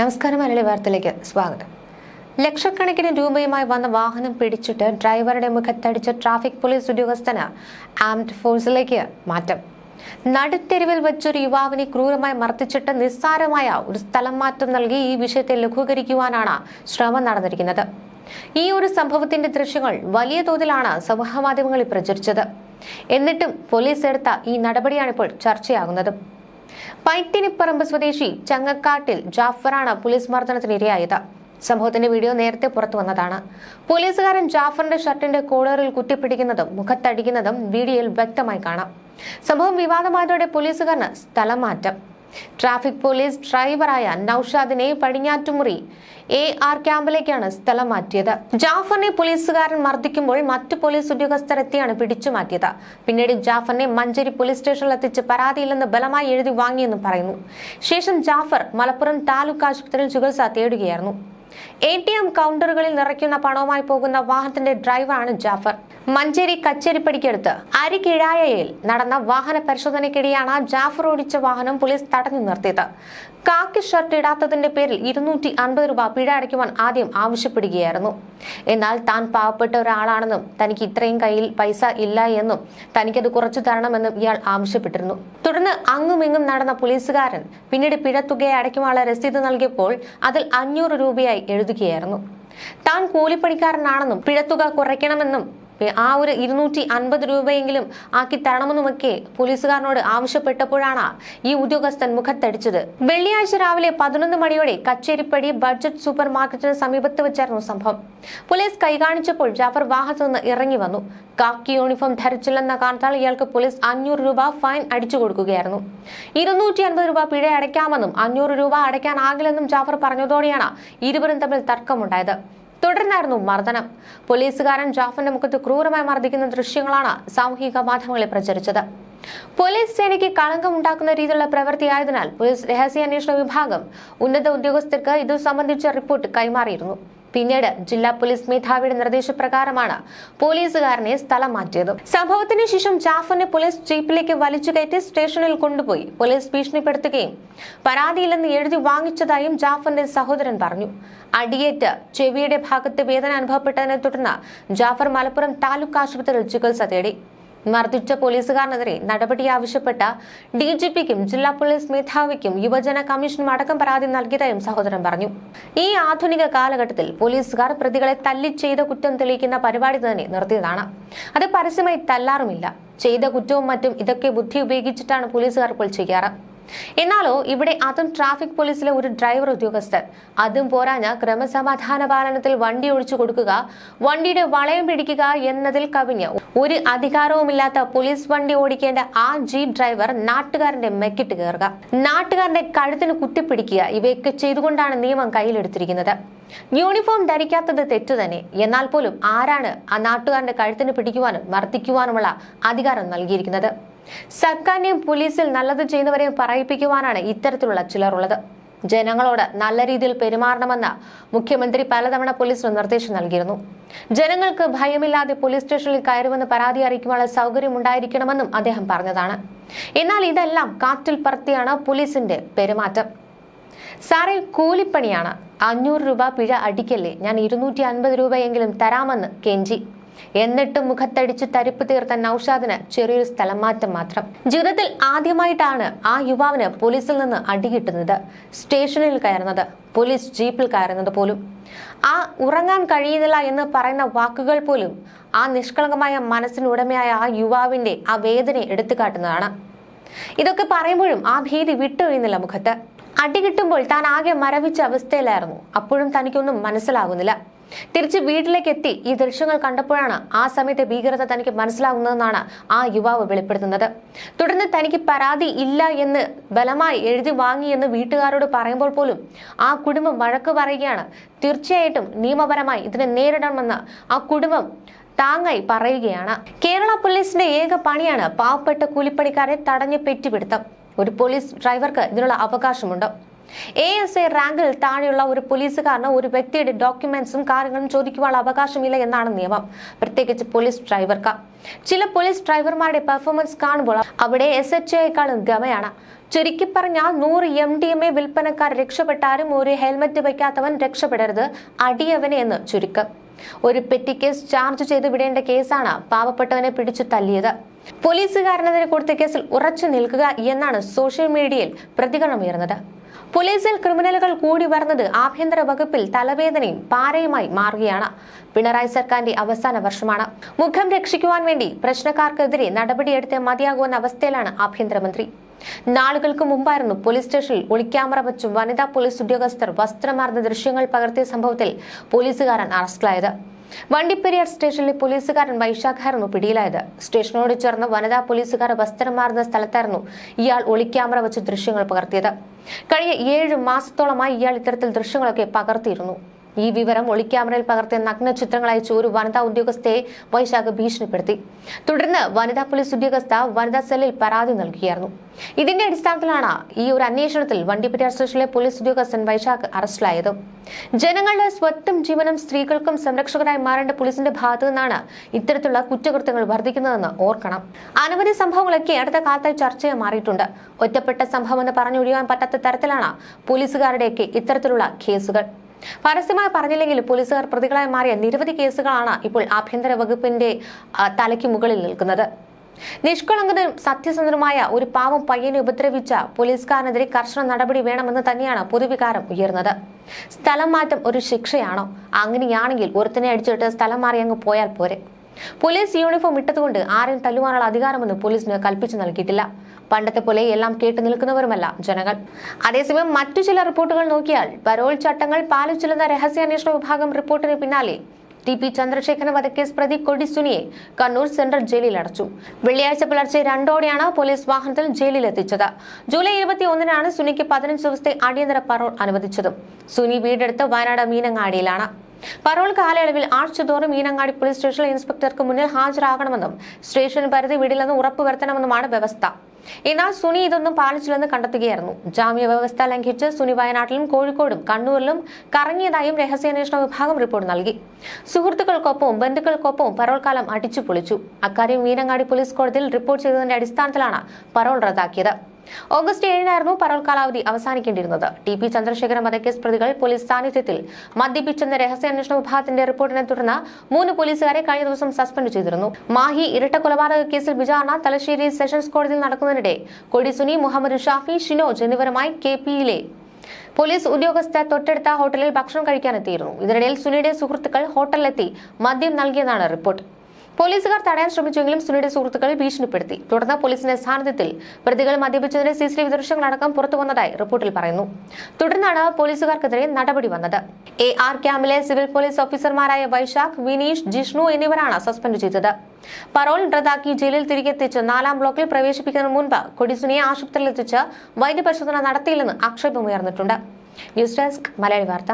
നമസ്കാരം മലയാളി വാർത്തയിലേക്ക് സ്വാഗതം. ലക്ഷക്കണക്കിന് രൂപയുമായി വന്ന വാഹനം പിടിച്ചിട്ട് ഡ്രൈവറുടെ മുഖത്തടിച്ച ട്രാഫിക് പോലീസ് ഉദ്യോഗസ്ഥന് ആംഡ് ഫോഴ്സിലേക്ക് മാറ്റം. നടുത്തെരുവിൽ വെച്ചൊരു യുവാവിനെ ക്രൂരമായി മർദ്ദിച്ചിട്ട് നിസ്സാരമായ ഒരു സ്ഥലം മാറ്റം നൽകി ഈ വിഷയത്തെ ലഘൂകരിക്കുവാനാണ് ശ്രമം നടന്നിരിക്കുന്നത്. ഈ ഒരു സംഭവത്തിന്റെ ദൃശ്യങ്ങൾ വലിയ തോതിലാണ് സമൂഹമാധ്യമങ്ങളിൽ പ്രചരിച്ചത്. എന്നിട്ടും പോലീസ് എടുത്ത ഈ നടപടിയാണ് ഇപ്പോൾ ചർച്ചയാകുന്നത്. പൈത്തിനിപ്പറമ്പ് സ്വദേശി ചങ്ങക്കാട്ടിൽ ജാഫറാണ് പോലീസ് മർദ്ദനത്തിന് ഇരയായത് സംഭവത്തിന്റെ വീഡിയോ നേരത്തെ പുറത്തു വന്നതാണ്. പോലീസുകാരൻ ജാഫറിന്റെ ഷർട്ടിന്റെ കോളറിൽ കുത്തിപ്പിടിക്കുന്നതും മുഖത്തടിക്കുന്നതും വീഡിയോയിൽ വ്യക്തമായി കാണാം. സംഭവം വിവാദമായതോടെ പോലീസുകാരന് സ്ഥലം മാറ്റം. ട്രാഫിക് പോലീസ് ഡ്രൈവറായ നൌഷാദിനെ പടിഞ്ഞാറ്റുമുറി എ ആർ ക്യാമ്പിലേക്കാണ് സ്ഥലം മാറ്റിയത്. ജാഫറിനെ പോലീസുകാരൻ മർദ്ദിക്കുമ്പോൾ മറ്റു പോലീസ് ഉദ്യോഗസ്ഥരെത്തിയാണ് പിടിച്ചു മാറ്റിയത്. പിന്നീട് ജാഫറിനെ മഞ്ചേരി പോലീസ് സ്റ്റേഷനിൽ എത്തിച്ച് പരാതിയില്ലെന്ന് ബലമായി എഴുതി വാങ്ങിയെന്നും പറയുന്നു. ശേഷം ജാഫർ മലപ്പുറം താലൂക്ക് ആശുപത്രിയിൽ ചികിത്സ തേടുകയായിരുന്നു. എ ടി എം കൗണ്ടറുകളിൽ നിറയ്ക്കുന്ന പണവുമായി പോകുന്ന വാഹനത്തിന്റെ ഡ്രൈവറാണ് ജാഫർ. മഞ്ചേരി കച്ചേരിപ്പടിക്കടുത്ത് അരികിഴായയിൽ നടന്ന വാഹന പരിശോധനയ്ക്കിടെയാണ് ജാഫർ ഓടിച്ച വാഹനം പോലീസ് തടഞ്ഞു നിർത്തിയത്. കാക്കി ഷർട്ട് ഇടാത്തതിന്റെ പേരിൽ ഇരുന്നൂറ്റി അൻപത് രൂപ പിഴ അടയ്ക്കുവാൻ ആദ്യം ആവശ്യപ്പെടുകയായിരുന്നു. എന്നാൽ താൻ പാവപ്പെട്ട ഒരാളാണെന്നും തനിക്ക് ഇത്രയും കയ്യിൽ പൈസ ഇല്ല എന്നും തനിക്കത് കുറച്ചു തരണമെന്നും ഇയാൾ ആവശ്യപ്പെട്ടിരുന്നു. തുടർന്ന് അങ്ങുമിങ്ങും നടന്ന പോലീസുകാരൻ പിന്നീട് പിഴത്തുകയെ അടയ്ക്കുവാനുള്ള രസീത് നൽകിയപ്പോൾ അതിൽ അഞ്ഞൂറ് രൂപയായി എഴുതുകയായിരുന്നു. താൻ കൂലിപ്പണിക്കാരനാണെന്നും പിഴത്തുക കുറയ്ക്കണമെന്നും ആ ഒരു ഇരുന്നൂറ്റി അൻപത് രൂപയെങ്കിലും ആക്കി തരണമെന്നുമൊക്കെ പോലീസുകാരനോട് ആവശ്യപ്പെട്ടപ്പോഴാണ് ഈ ഉദ്യോഗസ്ഥൻ മുഖത്തടിച്ചത്. വെള്ളിയാഴ്ച രാവിലെ പതിനൊന്ന് മണിയോടെ കച്ചേരിപ്പടി ബഡ്ജറ്റ് സൂപ്പർ മാർക്കറ്റിന് സമീപത്ത് വെച്ചായിരുന്നു സംഭവം. പോലീസ് കൈകാണിച്ചപ്പോൾ ജാഫർ വാഹത്തു നിന്ന് ഇറങ്ങി വന്നു. കാക്കി യൂണിഫോം ധരിച്ചില്ലെന്ന കാരണത്താൽ ഇയാൾക്ക് പോലീസ് അഞ്ഞൂറ് രൂപ ഫൈൻ അടിച്ചു കൊടുക്കുകയായിരുന്നു. ഇരുന്നൂറ്റി അൻപത് രൂപ പിഴ അടയ്ക്കാമെന്നും അഞ്ഞൂറ് രൂപ അടയ്ക്കാനാകില്ലെന്നും ജാഫർ പറഞ്ഞതോടെയാണ് ഇരുവരും തമ്മിൽ തർക്കമുണ്ടായത്. തുടർന്നായിരുന്നു മർദ്ദനം. പോലീസുകാരൻ ജാഫറിന്റെ മുഖത്ത് ക്രൂരമായി മർദ്ദിക്കുന്ന ദൃശ്യങ്ങളാണ് സാമൂഹിക മാധ്യമങ്ങളിൽ പ്രചരിച്ചത്. പോലീസ് സേനയ്ക്ക് കളങ്കമുണ്ടാക്കുന്ന രീതിയിലുള്ള പ്രവൃത്തിയായതിനാൽ പോലീസ് രഹസ്യാന്വേഷണ വിഭാഗം ഉന്നത ഉദ്യോഗസ്ഥർക്ക് ഇതു സംബന്ധിച്ച റിപ്പോർട്ട് കൈമാറിയിരുന്നു. പിന്നീട് ജില്ലാ പോലീസ് മേധാവിയുടെ നിർദ്ദേശപ്രകാരമാണ് പോലീസുകാരനെ സ്ഥലം മാറ്റിയത്. സംഭവത്തിന് ശേഷം ജാഫറിനെ പോലീസ് ജീപ്പിലേക്ക് വലിച്ചു കയറ്റി സ്റ്റേഷനിൽ കൊണ്ടുപോയി. പോലീസ് ഭീഷണിപ്പെടുത്തുകയും പരാതിയില്ലെന്ന് എഴുതി വാങ്ങിച്ചതായും ജാഫറിന്റെ സഹോദരൻ പറഞ്ഞു. അടിയേറ്റ് ചെവിയുടെ ഭാഗത്ത് വേദന അനുഭവപ്പെട്ടതിനെ തുടർന്ന് ജാഫർ മലപ്പുറം താലൂക്ക് ആശുപത്രിയിൽ ചികിത്സ തേടി. മർദ്ദിച്ച പോലീസുകാരനെതിരെ നടപടി ആവശ്യപ്പെട്ട ഡി ജി പിക്കും ജില്ലാ പോലീസ് മേധാവിക്കും യുവജന കമ്മീഷനും അടക്കം പരാതി നൽകിയതായും സഹോദരൻ പറഞ്ഞു. ഈ ആധുനിക കാലഘട്ടത്തിൽ പോലീസുകാർ പ്രതികളെ തല്ലി ചെയ്ത കുറ്റം തെളിയിക്കുന്ന പരിപാടി തന്നെ നിർത്തിയതാണ്. അത് പരസ്യമായി തല്ലാറുമില്ല. ചെയ്ത കുറ്റവും മറ്റും ഇതൊക്കെ ബുദ്ധി ഉപയോഗിച്ചിട്ടാണ് പോലീസുകാർ ഇപ്പോൾ ചെയ്യാറ്. എന്നാലോ ഇവിടെ അതും ട്രാഫിക് പോലീസിലെ ഒരു ഡ്രൈവർ ഉദ്യോഗസ്ഥർ അതും പോരാഞ്ഞ ക്രമസമാധാന പാലനത്തിൽ വണ്ടി ഒഴിച്ചു കൊടുക്കുക വണ്ടിയുടെ വളയം പിടിക്കുക എന്നതിൽ കവിഞ്ഞ് ഒരു അധികാരവുമില്ലാത്ത പോലീസ് വണ്ടി ഓടിക്കേണ്ട ആ ജീപ്പ് ഡ്രൈവർ നാട്ടുകാരന്റെ മെക്കിട്ട് കയറുക. നാട്ടുകാരന്റെ കഴുത്തിന് കുത്തിപ്പിടിക്കുക ഇവയൊക്കെ ചെയ്തുകൊണ്ടാണ് നിയമം കയ്യിലെടുത്തിരിക്കുന്നത്. യൂണിഫോം ധരിക്കാത്തത് തെറ്റു തന്നെ. എന്നാൽ പോലും ആരാണ് ആ നാട്ടുകാരന്റെ കഴുത്തിന് പിടിക്കുവാനും മർദ്ദിക്കുവാനുമുള്ള അധികാരം നൽകിയിരിക്കുന്നത്? സർക്കാരിനെയും പോലീസിൽ നല്ലത് ചെയ്യുന്നവരെയും പറയിപ്പിക്കുവാനാണ് ഇത്തരത്തിലുള്ള ചിലറുള്ളത് ജനങ്ങളോട് നല്ല രീതിയിൽ പെരുമാറണമെന്ന് മുഖ്യമന്ത്രി പലതവണ പോലീസിന് നിർദ്ദേശം നൽകിയിരുന്നു. ജനങ്ങൾക്ക് ഭയമില്ലാതെ പോലീസ് സ്റ്റേഷനിൽ കയറുമെന്ന് പരാതി അറിയിക്കുവാനുള്ള സൗകര്യം ഉണ്ടായിരിക്കണമെന്നും അദ്ദേഹം പറഞ്ഞതാണ്. എന്നാൽ ഇതെല്ലാം കാറ്റിൽ പറത്തിയാണ് പോലീസിന്റെ പെരുമാറ്റം. സാറേ കൂലിപ്പണിയാണ്. അഞ്ഞൂറ് രൂപ പിഴ അടിക്കല്ലേ? ഞാൻ ഇരുന്നൂറ്റി അൻപത് രൂപയെങ്കിലും തരാമെന്ന് കെഞ്ചി. എന്നിട്ടും മുഖത്തടിച്ച് തരിപ്പ് തീർത്ത നൌഷാദിന് ചെറിയൊരു സ്ഥലം മാറ്റം മാത്രം. ജീവിതത്തിൽ ആദ്യമായിട്ടാണ് ആ യുവാവിന് പോലീസിൽ നിന്ന് അടികിട്ടുന്നത്. സ്റ്റേഷനിൽ കയറുന്നത് പോലീസ് ജീപ്പിൽ കയറുന്നത് പോലും. ആ ഉറങ്ങാൻ കഴിയുന്നില്ല എന്ന് പറയുന്ന വാക്കുകൾ പോലും ആ നിഷ്കളങ്കമായ മനസ്സിനുടമയായ ആ യുവാവിന്റെ ആ വേദന എടുത്തു കാട്ടുന്നതാണ് ഇതൊക്കെ പറയുമ്പോഴും ആ ഭീതി വിട്ടൊഴിയുന്നില്ല മുഖത്ത്. അടി കിട്ടുമ്പോൾ താൻ ആകെ മരവിച്ച അവസ്ഥയിലായിരുന്നു. അപ്പോഴും തനിക്കൊന്നും മനസ്സിലാകുന്നില്ല. തിരിച്ച് വീട്ടിലേക്ക് എത്തി ഈ ദൃശ്യങ്ങൾ കണ്ടപ്പോഴാണ് ആ സമയത്തെ ഭീകരത തനിക്ക് മനസ്സിലാകുന്നതെന്നാണ് ആ യുവാവ് വെളിപ്പെടുത്തുന്നത്. തുടർന്ന് തനിക്ക് പരാതി ഇല്ല എന്ന് ബലമായി എഴുതി വാങ്ങി എന്ന് വീട്ടുകാരോട് പറയുമ്പോൾ പോലും ആ കുടുംബം വഴക്ക് പറയുകയാണ്. തീർച്ചയായിട്ടും നിയമപരമായി ഇതിനെ നേരിടണമെന്ന് ആ കുടുംബം താങ്ങായി പറയുകയാണ്. കേരള പോലീസിന്റെ ഏക പണിയാണ് പാവപ്പെട്ട കൂലിപ്പണിക്കാരെ തടഞ്ഞു പെറ്റുപിടുത്തം. ഒരു പോലീസ് ഡ്രൈവർക്ക് ഇതിനുള്ള അവകാശമുണ്ട്. എ എസ് ഐ റാങ്കിൽ താഴെയുള്ള ഒരു പോലീസുകാരന് ഒരു വ്യക്തിയുടെ ഡോക്യുമെന്റ്സും കാര്യങ്ങളും ചോദിക്കുവാനുള്ള അവകാശമില്ല എന്നാണ് നിയമം. പ്രത്യേകിച്ച് പോലീസ് ഡ്രൈവർക്ക്. ചില പോലീസ് ഡ്രൈവർമാരുടെ പെർഫോമൻസ് കാണുമ്പോൾ അവിടെ എസ് എച്ച് ഐക്കാളും ഗമയാണ്. ചുരുക്കി പറഞ്ഞാൽ നൂറ് എം ഡി എം എ വിൽപ്പനക്കാർ രക്ഷപ്പെട്ടാലും ഒരു ഹെൽമറ്റ് വയ്ക്കാത്തവൻ രക്ഷപ്പെടരുത് അടിയവനെ എന്ന് ചുരുക്കം. ഒരു പെറ്റി കേസ് ചാർജ് ചെയ്ത് വിടേണ്ട കേസാണ് പാവപ്പെട്ടവനെ പിടിച്ചു തല്ലിയത്. പോലീസുകാരനെതിരെ കൊടുത്ത കേസിൽ ഉറച്ചു നിൽക്കുക എന്നാണ് സോഷ്യൽ മീഡിയയിൽ പ്രതികരണം ഉയർന്നത് പോലീസിൽ ക്രിമിനലുകൾ കൂടി വരുന്നത് ആഭ്യന്തര വകുപ്പിൽ തലവേദനയും പാരയുമായി മാറുകയാണ്. പിണറായി സർക്കാരിന്റെ അവസാന വർഷമാണ്. മുഖം രക്ഷിക്കുവാൻ വേണ്ടി പ്രശ്നക്കാർക്കെതിരെ നടപടിയെടുത്ത് മതിയാകുന്ന അവസ്ഥയിലാണ് ആഭ്യന്തരമന്ത്രി. നാളുകൾക്ക് മുമ്പായിരുന്നു പോലീസ് സ്റ്റേഷനിൽ ഒളിക്യാമറ വെച്ചും വനിതാ പോലീസ് ഉദ്യോഗസ്ഥർ വസ്ത്രമാർന്ന ദൃശ്യങ്ങൾ പകർത്തിയ സംഭവത്തിൽ പോലീസുകാരൻ അറസ്റ്റിലായത്. വണ്ടിപ്പെരിയാർ സ്റ്റേഷനിലെ പോലീസുകാരൻ വൈശാഖായിരുന്നു പിടിയിലായത്. സ്റ്റേഷനോട് ചേർന്ന് വനിതാ പോലീസുകാർ വസ്ത്രം മാറുന്ന സ്ഥലത്തായിരുന്നു ഇയാൾ ഒളിക്യാമറ വെച്ച് ദൃശ്യങ്ങൾ പകർത്തിയത്. കഴിഞ്ഞ ഏഴ് മാസത്തോളമായി ഇയാൾ ഇത്തരത്തിൽ ദൃശ്യങ്ങളൊക്കെ പകർത്തിയിരുന്നു. ഈ വിവരം ഒളിക്യാമറയിൽ പകർത്തിയ നഗ്ന ചിത്രങ്ങൾ അയച്ചു ഒരു വനിതാ ഉദ്യോഗസ്ഥയെ വൈശാഖ് ഭീഷണിപ്പെടുത്തി. തുടർന്ന് വനിതാ പോലീസ് ഉദ്യോഗസ്ഥ വനിതാ സെല്ലിൽ പരാതി നൽകിയായിരുന്നു. ഇതിന്റെ അടിസ്ഥാനത്തിലാണ് ഈ ഒരു അന്വേഷണത്തിൽ വണ്ടിപ്പെരിയാർ സ്റ്റേഷനിലെ പോലീസ് ഉദ്യോഗസ്ഥൻ വൈശാഖ് അറസ്റ്റിലായത്. ജനങ്ങളുടെ സ്വത്തും ജീവനും സ്ത്രീകൾക്കും സംരക്ഷകരായി മാറേണ്ട പോലീസിന്റെ ഭാഗത്തു നിന്നാണ് ഇത്തരത്തിലുള്ള കുറ്റകൃത്യങ്ങൾ വർദ്ധിക്കുന്നതെന്ന് ഓർക്കണം. അനവധി സംഭവങ്ങളൊക്കെ അടുത്ത കാലത്തായി ചർച്ചയായി മാറിയിട്ടുണ്ട്. ഒറ്റപ്പെട്ട സംഭവം എന്ന് പറഞ്ഞൊഴിയാൻ പറ്റാത്ത തരത്തിലാണ് പോലീസുകാരുടെയൊക്കെ ഇത്തരത്തിലുള്ള കേസുകൾ. പരസ്യമായി പറഞ്ഞില്ലെങ്കിൽ പോലീസുകാർ പ്രതികളായി മാറിയ നിരവധി കേസുകളാണ് ഇപ്പോൾ ആഭ്യന്തര വകുപ്പിന്റെ തലയ്ക്ക് മുകളിൽ നിൽക്കുന്നത്. നിഷ്കളങ്കനും സത്യസന്ധനുമായ ഒരു പാവം പയ്യനെ ഉപദ്രവിച്ച പോലീസുകാരനെതിരെ കർശന നടപടി വേണമെന്ന് തന്നെയാണ് പൊതുവികാരം ഉയർന്നത്. സ്ഥലം മാറ്റം ഒരു ശിക്ഷയാണോ? അങ്ങനെയാണെങ്കിൽ ഒരുത്തിനെ അടിച്ചിട്ട് സ്ഥലം മാറി അങ്ങ് പോയാൽ പോരെ. പോലീസ് യൂണിഫോം ഇട്ടതുകൊണ്ട് ആരെയും തല്ലുവാനുള്ള അധികാരമൊന്നും പോലീസിന് കൽപ്പിച്ചു നൽകിയിട്ടില്ല. പണ്ടത്തെ പോലെ എല്ലാം കേട്ടു നിൽക്കുന്നവരുമല്ല ജനങ്ങൾ. അതേസമയം മറ്റു ചില റിപ്പോർട്ടുകൾ നോക്കിയാൽ പരോൾ ചട്ടങ്ങൾ പാലിച്ചില്ലെന്ന രഹസ്യാന്വേഷണ വിഭാഗം റിപ്പോർട്ടിന് പിന്നാലെ ടി പി ചന്ദ്രശേഖരൻ വധക്കേസ് പ്രതി കൊടി സുനിയെ കണ്ണൂർ സെൻട്രൽ ജയിലിൽ അടച്ചു. വെള്ളിയാഴ്ച പുലർച്ചെ രണ്ടോടെയാണ് പോലീസ് വാഹനത്തിൽ ജയിലിൽ എത്തിച്ചത് ജൂലൈ ഇരുപത്തി ഒന്നിനാണ് സുനിക്ക് പതിനഞ്ച് ദിവസത്തെ അടിയന്തര പരോൾ അനുവദിച്ചതും. സുനി വീടെടുത്ത് വയനാട് മീനങ്ങാടിയിലാണ്. പരോൾ കാലയളവിൽ ആഴ്ചതോറും മീനങ്ങാടി പോലീസ് സ്റ്റേഷനിലെ ഇൻസ്പെക്ടർക്ക് മുന്നിൽ ഹാജരാകണമെന്നും സ്റ്റേഷൻ പരിധി വിടില്ലെന്ന് ഉറപ്പുവരുത്തണമെന്നുമാണ് വ്യവസ്ഥ. എന്നാൽ സുനി ഇതൊന്നും പാലിച്ചില്ലെന്ന് കണ്ടെത്തുകയായിരുന്നു. ജാമ്യ വ്യവസ്ഥ ലംഘിച്ച് സുനി വയനാട്ടിലും കോഴിക്കോടും കണ്ണൂരിലും കറങ്ങിയതായും രഹസ്യാന്വേഷണ വിഭാഗം റിപ്പോർട്ട് നൽകി. സുഹൃത്തുക്കൾക്കൊപ്പവും ബന്ധുക്കൾക്കൊപ്പവും പരോൾ കാലം അടിച്ചു പൊളിച്ചു. അക്കാര്യം മീനങ്ങാടി പോലീസ് കോടതിയിൽ റിപ്പോർട്ട് ചെയ്തതിന്റെ അടിസ്ഥാനത്തിലാണ് പരോൾ റദ്ദാക്കിയത്. ഓഗസ്റ്റ് ഏഴിനായിരുന്നു പരോൾ കാലാവധി അവസാനിക്കേണ്ടിയിരുന്നത്. ടി പി ചന്ദ്രശേഖരൻ വധക്കേസ് പ്രതികൾ പോലീസ് സാന്നിധ്യത്തിൽ മദ്യപിച്ചെന്ന രഹസ്യാന്വേഷണ വിഭാഗത്തിന്റെ റിപ്പോർട്ടിനെ തുടർന്ന് മൂന്ന് പോലീസുകാരെ കഴിഞ്ഞ ദിവസം സസ്പെൻഡ് ചെയ്തിരുന്നു. മാഹി ഇരട്ട കൊലപാതക കേസിൽ വിചാരണ തലശ്ശേരി സെഷൻസ് കോടതിയിൽ നടക്കുന്നതിനിടെ കൊടിസുനി മുഹമ്മദ് ഷാഫി ഷിനോജ് എന്നിവരുമായി കെ പിയിലെ പോലീസ് ഉദ്യോഗസ്ഥർ തൊട്ടടുത്ത ഹോട്ടലിൽ ഭക്ഷണം കഴിക്കാനെത്തിയിരുന്നു. ഇതിനിടയിൽ സുനിയുടെ സുഹൃത്തുക്കൾ ഹോട്ടലിലെത്തി മദ്യം നൽകിയെന്നാണ് റിപ്പോർട്ട്. പോലീസുകാർ തടയാൻ ശ്രമിച്ചെങ്കിലും സുനിയുടെ സുഹൃത്തുക്കൾ ഭീഷണിപ്പെടുത്തി. തുടർന്ന് പോലീസിന്റെ സാന്നിധ്യത്തിൽ പ്രതികൾ മദ്യപിച്ചതിന്റെ സി സി ദൃശ്യങ്ങളടക്കം പുറത്തു വന്നതായി റിപ്പോർട്ടിൽ പറയുന്നു. തുടർന്നാണ് പോലീസുകാർക്കെതിരെ നടപടി വന്നത്. എ ആർ ക്യാമ്പിലെ സിവിൽ പോലീസ് ഓഫീസർമാരായ വൈശാഖ് വിനീഷ് ജിഷ്ണു എന്നിവരാണ് സസ്പെൻഡ് ചെയ്തത്. പരോൾ റദ്ദാക്കി ജയിലിൽ തിരികെ എത്തിച്ച് നാലാം ബ്ലോക്കിൽ പ്രവേശിപ്പിക്കുന്നതിന് മുൻപ് കൊടിസുനിയെ ആശുപത്രിയിൽ എത്തിച്ച് വൈദ്യപരിശോധന നടത്തിയില്ലെന്ന് ആക്ഷേപമുയർന്നിട്ടുണ്ട്. News desk Malayali Vartha.